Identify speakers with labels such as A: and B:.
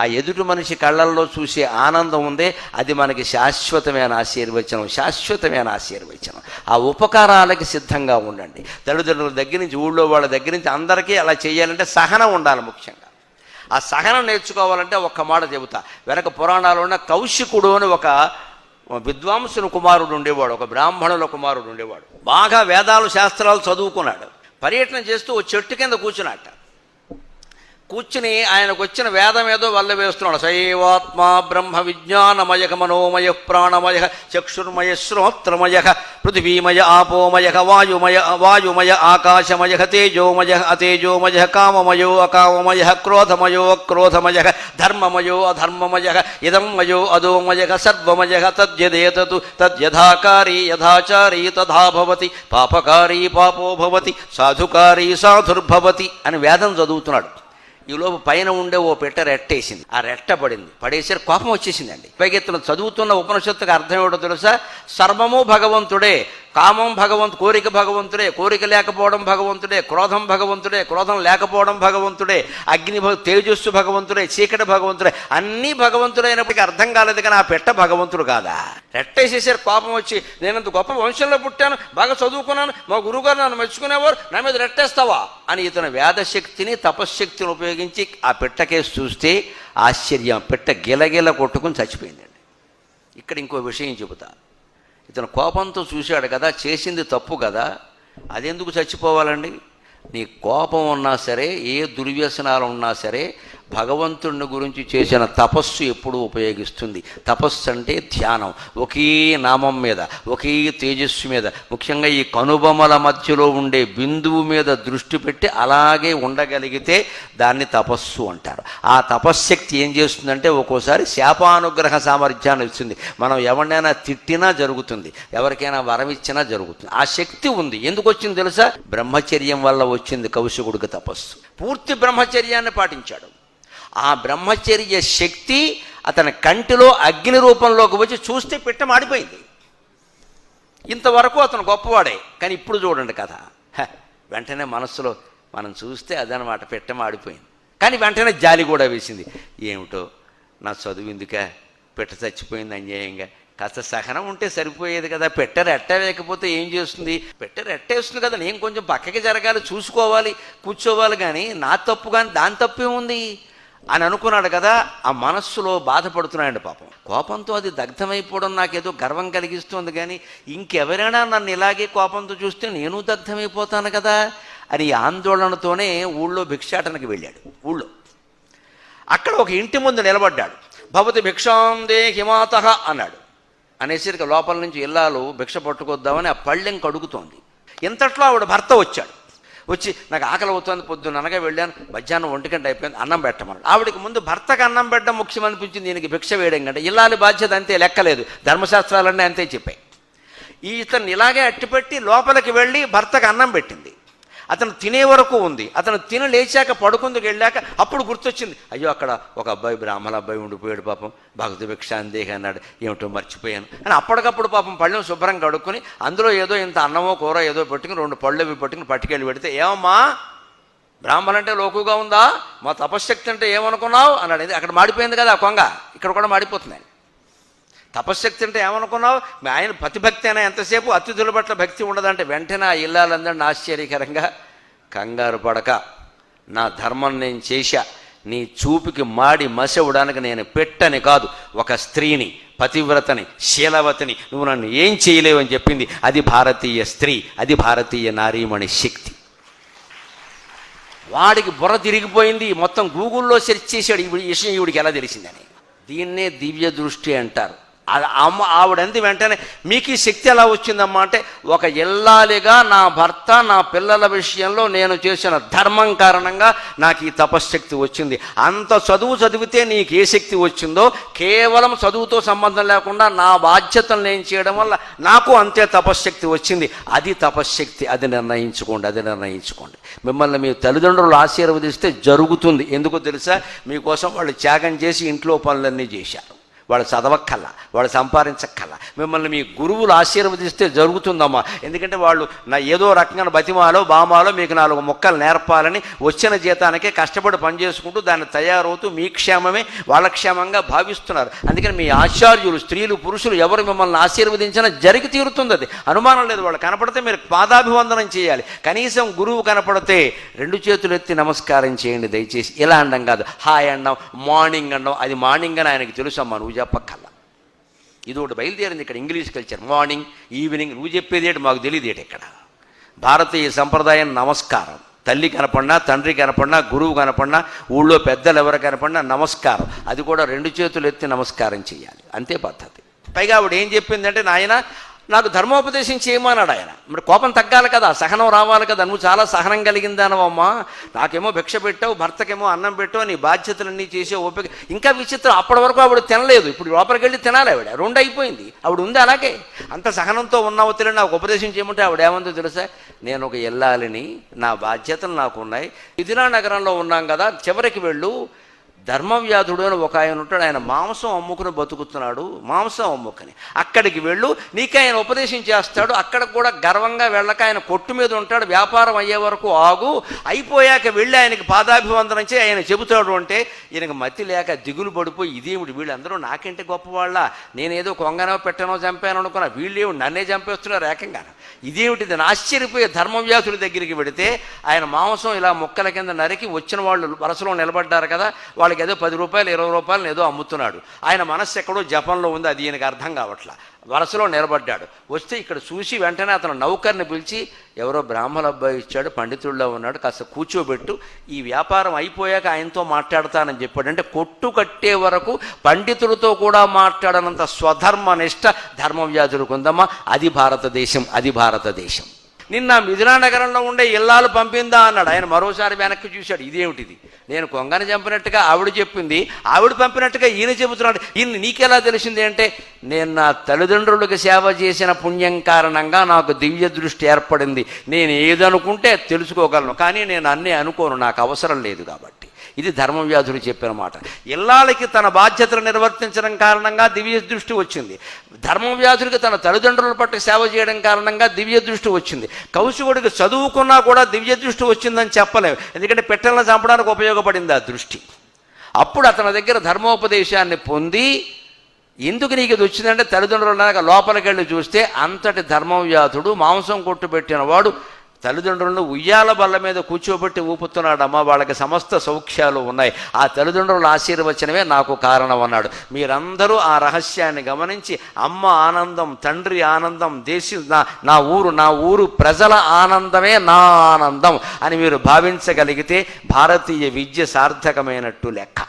A: ఆ ఎదుటి మనిషి కళ్ళల్లో చూసే ఆనందం ఉందే అది మనకి శాశ్వతమైన ఆశీర్వచనం శాశ్వతమైన ఆశీర్వచనం. ఆ ఉపకారాలకి సిద్ధంగా ఉండండి. తల్లిదండ్రుల దగ్గర నుంచి ఊళ్ళో వాళ్ళ దగ్గర నుంచి అందరికీ అలా చేయాలంటే సహనం ఉండాలి ముఖ్యంగా. ఆ సహనం నేర్చుకోవాలంటే ఒక్క మాట చెబుతా. వెనక పురాణాలు ఉన్న కౌశికుడు అని ఒక విద్వాంసుని కుమారుడు ఉండేవాడు ఒక బ్రాహ్మణుల కుమారుడు ఉండేవాడు. బాగా వేదాలు శాస్త్రాలు చదువుకున్నాడు. పర్యటన చేస్తూ ఓ చెట్టు కింద కూర్చున్నట్ట కూర్చుని ఆయనకు వచ్చిన వేదం ఏదో వల్ల వేస్తున్నాడు శైవాత్మ బ్రహ్మ విజ్ఞానమయ మనోమయ ప్రాణమయ చక్షుర్మయ శ్రోత్రమయ పృథివీమయ ఆపోమయ వాయుమయ వాయుమయ ఆకాశమయ తేజోమయ అతేజోమయ కామమయో అకామమయ క్రోధమయో అక్రోధమయ ధర్మమయో అధర్మమయ ఇదం మయో అదోమయ సర్వమయ తద్యదేతతు తద్యథాకారీ యథాచారీ తథా భవతి పాపకారీ పాపో భవతి సాధుకారీ సాధుర్భవతి అని వేదం చదువుతున్నాడు. ఈలోపు పైన ఉండే ఓ పెట్ట రెట్టేసింది. ఆ రెట్ట పడింది. పడేసరి కోపం వచ్చేసిందండి. పైకెత్తున చదువుతున్న ఉపనిషత్తుకు అర్థం ఏమిటో తెలుసా? సర్వము భగవంతుడే కామం భగవంతు కోరిక భగవంతుడే కోరిక లేకపోవడం భగవంతుడే క్రోధం భగవంతుడే క్రోధం లేకపోవడం భగవంతుడే అగ్ని భగ- తేజస్సు భగవంతుడే చీకటి భగవంతుడే అన్నీ భగవంతుడైనప్పటికీ అర్థం కాలేదు కానీ ఆ పెట్ట భగవంతుడు కాదా? రెట్టేసేసారు కోపం వచ్చి నేనంత గొప్ప వంశంలో పుట్టాను బాగా చదువుకున్నాను మా గురువుగారు నన్ను మెచ్చుకునేవారు నా మీద రెట్టేస్తావా? అని ఇతను వేదశక్తిని తపశ్శక్తిని ఉపయోగించి ఆ పెట్టకేసి చూస్తే ఆశ్చర్యం పెట్ట గిలగిల కొట్టుకుని చచ్చిపోయిందండి. ఇక్కడ ఇంకో విషయం చెబుతాను ఇతను కోపంతో చూశాడు కదా చేసింది తప్పు కదా అదెందుకు చచ్చిపోవాలండి? నీ కోపం ఉన్నా సరే ఏ దుర్వ్యసనాలు ఉన్నా సరే భగవంతుడిని గురించి చేసిన తపస్సు ఎప్పుడూ ఉపయోగిస్తుంది. తపస్సు అంటే ధ్యానం. ఒకే నామం మీద ఒకే తేజస్సు మీద ముఖ్యంగా ఈ కనుబొమల మధ్యలో ఉండే బిందువు మీద దృష్టి పెట్టి అలాగే ఉండగలిగితే దాన్ని తపస్సు అంటారు. ఆ తపశ్శక్తి ఏం చేస్తుందంటే ఒక్కోసారి శాపానుగ్రహ సామర్థ్యాన్ని ఇస్తుంది. మనం ఎవరినైనా తిట్టినా జరుగుతుంది. ఎవరికైనా వరం ఇచ్చినా జరుగుతుంది. ఆ శక్తి ఉంది. ఎందుకు వచ్చింది తెలుసా? బ్రహ్మచర్యం వల్ల వచ్చింది కౌశికుడికి తపస్సు. పూర్తి బ్రహ్మచర్యాన్ని పాటించాడు. ఆ బ్రహ్మచర్య శక్తి అతని కంటిలో అగ్ని రూపంలోకి వచ్చి చూస్తే పిట్ట మాడిపోయింది ఇంతవరకు అతను గొప్పవాడే కానీ ఇప్పుడు చూడండి కథ. హ, వెంటనే మనస్సులో మనం చూస్తే అదనమాట పిట్ట మాడిపోయింది కానీ వెంటనే జాలి కూడా వేసింది. ఏమిటో నా చదువు ఎందుకా? పిట్ట చచ్చిపోయింది అన్యాయంగా. కాస్త సహనం ఉంటే సరిపోయేది కదా. పెట్ట ఎట్టవేయకపోతే ఏం చేస్తుంది? పెట్ట రెట్టేస్తుంది కదా. నేను కొంచెం పక్కకి జరగాలి చూసుకోవాలి కూర్చోవాలి కానీ నా తప్పు కానీ దాని తప్పే ఉంది. అని అనుకున్నాడు కదా ఆ మనస్సులో బాధపడుతున్నాయండి పాపం. కోపంతో అది దగ్ధమైపోవడం నాకేదో గర్వం కలిగిస్తుంది కానీ ఇంకెవరైనా నన్ను ఇలాగే కోపంతో చూస్తే నేను దగ్ధమైపోతాను కదా అని ఆందోళనతోనే ఊళ్ళో భిక్షాటనకి వెళ్ళాడు ఊళ్ళో. అక్కడ ఒక ఇంటి ముందు నిలబడ్డాడు. భవతి భిక్షాం దే హిమాత అన్నాడు. అనేసరికి లోపల నుంచి ఇల్లాలు భిక్ష పట్టుకొద్దామని ఆ పళ్ళెం కడుగుతోంది. ఇంతట్లో ఆవిడ భర్త వచ్చాడు. వచ్చి నాకు ఆకలి అవుతుంది పొద్దున్న అనగా వెళ్ళాను మధ్యాహ్నం ఒంటి గంట అయిపోయింది అన్నం పెట్టమన్నాడు. ఆవిడకి ముందు భర్తకు అన్నం పెట్టడం ముఖ్యం అనిపించింది దీనికి భిక్ష వేయడం కంటే. ఇల్లాలి బాధ్యత అంతే లెక్కలేదు. ధర్మశాస్త్రాలన్నీ అంతే చెప్పాయి. ఈ ఇతను ఇలాగే అట్టిపెట్టి లోపలికి వెళ్ళి భర్తకు అన్నం పెట్టింది. అతను తినే వరకు ఉంది. అతను తిన లేచాక పడుకుందుకు వెళ్ళాక అప్పుడు గుర్తొచ్చింది. అయ్యో అక్కడ ఒక అబ్బాయి బ్రాహ్మణ అబ్బాయి ఉండిపోయాడు పాపం. భక్తి భిక్ష అన్నాడు. ఏమిటో మర్చిపోయాను. అని అప్పటికప్పుడు పాపం పళ్ళెం శుభ్రం కడుక్కొని అందులో ఏదో ఇంత అన్నమో కూర ఏదో పెట్టుకుని రెండు పళ్ళు అవి పట్టుకుని పట్టుకెళ్ళి పెడితే ఏమమ్మా బ్రాహ్మణ అంటే లోకుగా ఉందా? మా తపశ్శక్తి అంటే ఏమనుకున్నావు? అన్నాడు. అక్కడ మాడిపోయింది కదా ఆ కొంగ. ఇక్కడ కూడా మాడిపోతున్నాయి. తపశ్శక్తి అంటే ఏమనుకున్నావు? ఆయన పతిభక్తి అయినా ఎంతసేపు అతిథుల పట్ల భక్తి ఉండదంటే వెంటనే ఆ ఇల్లాలందరినీ ఆశ్చర్యకరంగా కంగారు పడక. నా ధర్మం నేను చేశా. నీ చూపుకి మాడి మసవడానికి నేను పెట్టని కాదు. ఒక స్త్రీని పతివ్రతని శీలవతిని నువ్వు నన్ను ఏం చేయలేవని చెప్పింది. అది భారతీయ స్త్రీ అది భారతీయ నారీమణి శక్తి. వాడికి బుర్ర తిరిగిపోయింది. మొత్తం గూగుల్లో సెర్చ్ చేశాడు. ఈ విషయం ఈవిడికి ఎలా తెలిసిందని. దీన్నే దివ్య దృష్టి అంటారు. అమ్మ ఆవిడంది వెంటనే మీకు ఈ శక్తి ఎలా వచ్చిందమ్మా? అంటే ఒక ఇల్లాలిగా నా భర్త నా పిల్లల విషయంలో నేను చేసిన ధర్మం కారణంగా నాకు ఈ తపశ్శక్తి వచ్చింది. అంత చదువు చదివితే నీకు ఏ శక్తి వచ్చిందో కేవలం చదువుతో సంబంధం లేకుండా నా బాధ్యతలు నేను చేయడం వల్ల నాకు అంతే తపశ్శక్తి వచ్చింది. అది తపశ్శక్తి అది నిర్ణయించుకోండి అది నిర్ణయించుకోండి. మిమ్మల్ని మీ తల్లిదండ్రులు ఆశీర్వదిస్తే జరుగుతుంది. ఎందుకో తెలుసా? మీకోసం వాళ్ళు త్యాగం చేసి ఇంట్లో పనులన్నీ చేశారు వాళ్ళు చదవక్కల వాళ్ళు సంపాదించక్కల. మిమ్మల్ని మీ గురువులు ఆశీర్వదిస్తే జరుగుతుందమ్మా. ఎందుకంటే వాళ్ళు నా ఏదో రకంగా బతిమాలో బామాలో మీకు నాలుగు మొక్కలు నేర్పాలని వచ్చిన జీతానికే కష్టపడి పనిచేసుకుంటూ దాన్ని తయారవుతూ మీ క్షేమమే వాళ్ళ క్షేమంగా భావిస్తున్నారు. అందుకని మీ ఆచార్యులు స్త్రీలు పురుషులు ఎవరు మిమ్మల్ని ఆశీర్వదించినా జరిగి తీరుతుంది అది. అనుమానం లేదు వాళ్ళు కనపడితే మీరు పాదాభివందనం చేయాలి. కనీసం గురువు కనపడితే రెండు చేతులు ఎత్తి నమస్కారం చేయండి దయచేసి. ఇలా అండం కాదు. హాయ్ అండం మార్నింగ్ అండం అది మార్నింగ్ అని ఆయనకి తెలుసమ్మా నువ్వు చెప్పక్కల ఇది ఒకటి బయలుదేరింది ఇక్కడ ఇంగ్లీష్ కల్చర్. మార్నింగ్ ఈవినింగ్ నువ్వు చెప్పేది ఏంటి మాకు తెలియదు ఏంటి ఇక్కడ. భారతీయ సంప్రదాయం నమస్కారం. తల్లి కనపడినా తండ్రి కనపడినా గురువు కనపడినా ఊళ్ళో పెద్దలు ఎవరు కనపడినా నమస్కారం. అది కూడా రెండు చేతులు ఎత్తి నమస్కారం చేయాలి. అంతే పద్ధతి. పైగా ఆవిడ ఏం చెప్పిందంటే నాయన నాకు ధర్మోపదేశం చేయమన్నాడు ఆయన? మరి కోపం తగ్గాలి కదా సహనం రావాలి కదా నువ్వు చాలా సహనం కలిగిందానవమ్మా. నాకేమో భిక్ష పెట్టావు భర్తకేమో అన్నం పెట్టావు నీ బాధ్యతలన్నీ చేసే ఓపిక. ఇంకా విచిత్రం అప్పటి వరకు ఆవిడ తినలేదు. ఇప్పుడు లోపలికి వెళ్ళి తినాలి ఆవిడ. రెండు అయిపోయింది. ఆవిడ ఉంది అలాగే. అంత సహనంతో ఉన్నావు తెలియని నాకు ఉపదేశం చేయమంటే ఆవిడ ఏమందో తెలుసా? నేను ఒక వెళ్ళాలని నా బాధ్యతలు నాకు ఉన్నాయి మిథిలా నగరంలో ఉన్నాం కదా చివరికి వెళ్ళు. ధర్మవ్యాధుడు అని ఒక ఆయన ఉంటాడు ఆయన మాంసం అమ్ముకుని బతుకుతున్నాడు మాంసం అమ్ముకుని. అక్కడికి వెళ్ళు నీకు ఆయన ఉపదేశం చేస్తాడు అక్కడ కూడా గర్వంగా వెళ్ళక ఆయన కొట్టు మీద ఉంటాడు వ్యాపారం అయ్యే వరకు ఆగు అయిపోయాక వెళ్ళి ఆయనకి పాదాభివందనం చేసి ఆయన చెబుతాడు అంటే ఈయనకి మతి లేక దిగులు పడిపోయి ఇదేమిటి వీళ్ళందరూ నాకంటే గొప్పవాళ్ళ నేనేదో కొంగనో పెట్టనో చంపాను అనుకున్నా వీళ్ళేమిటి నన్నే చంపేస్తున్నారు ఏకంగా ఇదేమిటి ఇది ఆశ్చర్యపోయే ధర్మవ్యాసుడి దగ్గరికి వెడితే ఆయన మాంసం ఇలా ముక్కల కింద నరికి వచ్చిన వాళ్ళు వరుసలో నిలబడ్డారు కదా వాళ్ళకి ఏదో పది రూపాయలు ఇరవై రూపాయలు ఏదో అమ్ముతున్నాడు. ఆయన మనస్సు ఎక్కడో జపంలో ఉంది అది ఈయనకి అర్థం కావట్లా. వరసలో నిలబడ్డాడు. వస్తే ఇక్కడ చూసి వెంటనే అతను నౌకర్ని పిలిచి ఎవరో బ్రాహ్మణ అబ్బాయి ఇచ్చాడు పండితుల్లో ఉన్నాడు కాస్త కూర్చోబెట్టు ఈ వ్యాపారం అయిపోయాక ఆయనతో మాట్లాడతానని చెప్పాడు. అంటే కొట్టు కట్టే వరకు పండితులతో కూడా మాట్లాడనంత స్వధర్మ నిష్ట ధర్మవ్యాధులకు ఉందమ్మా. అది భారతదేశం అది భారతదేశం. నిన్న మిథునా నగరంలో ఉండే ఇల్లాలు పంపిందా అన్నాడు. ఆయన మరోసారి వెనక్కి చూశాడు. ఇదేమిటిది? నేను కొంగని చంపినట్టుగా ఆవిడ చెప్పింది. ఆవిడ పంపినట్టుగా ఈయన చెబుతున్నాడు. ఈయన నీకెలా తెలిసింది అంటే నేను నా తల్లిదండ్రులకు సేవ చేసిన పుణ్యం కారణంగా నాకు దివ్య దృష్టి ఏర్పడింది. నేను ఏదనుకుంటే తెలుసుకోగలను. కానీ నేను అన్నీ అనుకోను. నాకు అవసరం లేదు కాబట్టి. ఇది ధర్మవ్యాధుడు చెప్పిన మాట. ఇల్లాలకి తన బాధ్యతలు నిర్వర్తించడం కారణంగా దివ్య దృష్టి వచ్చింది. ధర్మవ్యాధుడికి తన తల్లిదండ్రుల పట్ల సేవ చేయడం కారణంగా దివ్య దృష్టి వచ్చింది. కౌశికుడికి చదువుకున్నా కూడా దివ్య దృష్టి వచ్చిందని చెప్పలేము ఎందుకంటే పెట్టెలను చంపడానికి ఉపయోగపడింది ఆ దృష్టి. అప్పుడు అతని దగ్గర ధర్మోపదేశాన్ని పొంది ఎందుకు నీకు ఇది వచ్చిందంటే తల్లిదండ్రులు లోపలికి వెళ్ళి చూస్తే అంతటి ధర్మవ్యాధుడు మాంసం కొట్టు పెట్టిన వాడు తల్లిదండ్రులను ఉయ్యాల బల్ల మీద కూర్చోబెట్టి ఊపుతున్నాడమ్మా వాళ్ళకి సమస్త సౌఖ్యాలు ఉన్నాయి. ఆ తల్లిదండ్రుల ఆశీర్వచనమే నాకు కారణం అన్నాడు మీరందరూ ఆ రహస్యాన్ని గమనించి అమ్మ ఆనందం తండ్రి ఆనందం దేశ నా నా ఊరు నా ఊరు ప్రజల ఆనందమే నా ఆనందం అని మీరు భావించగలిగితే భారతీయ విద్య సార్థకమైనట్టు లెక్క.